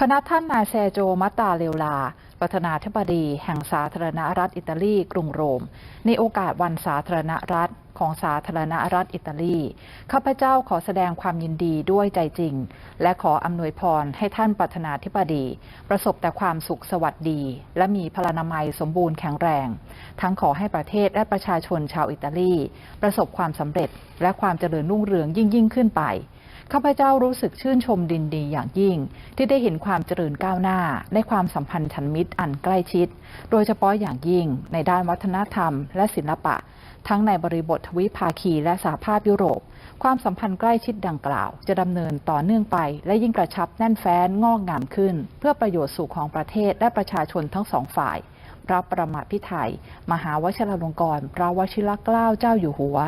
พนักท่านนายเซโจมัตตาเลวลา ประธานาธิบดีแห่งสาธารณรัฐอิตาลี กรุงโรม ในโอกาสวันสาธารณรัฐของสาธารณรัฐอิตาลี ข้าพเจ้าขอแสดงความยินดีด้วยใจจริง และขออำนวยพรให้ท่านประธานาธิบดี ประสบแต่ความสุขสวัสดี และมีพลานามัยสมบูรณ์แข็งแรง ทั้งขอให้ประเทศและประชาชนชาวอิตาลี ประสบความสำเร็จและความเจริญรุ่งเรืองยิ่งยิ่งขึ้นไป ข้าพเจ้ารู้สึกชื่นชมดินดีอย่างยิ่ง ที่ได้เห็นความเจริญก้าวหน้า ในความสัมพันธ์ฉันมิตรอันใกล้ชิด โดยเฉพาะอย่างยิ่ง ในด้านวัฒนธรรม และศิลปะ ทั้งในบริบททวิภาคีและสหภาพยุโรป ความสัมพันธ์ใกล้ชิดดังกล่าว จะดำเนินต่อเนื่องไป และยิ่งกระชับแน่นแฟ้นงอกงามขึ้น เพื่อประโยชน์สู่ของประเทศและประชาชนทั้งสองฝ่าย พระประมาพิไทยมหาวชิรลงกรณ์พระวชิรเกล้าเจ้าอยู่หัว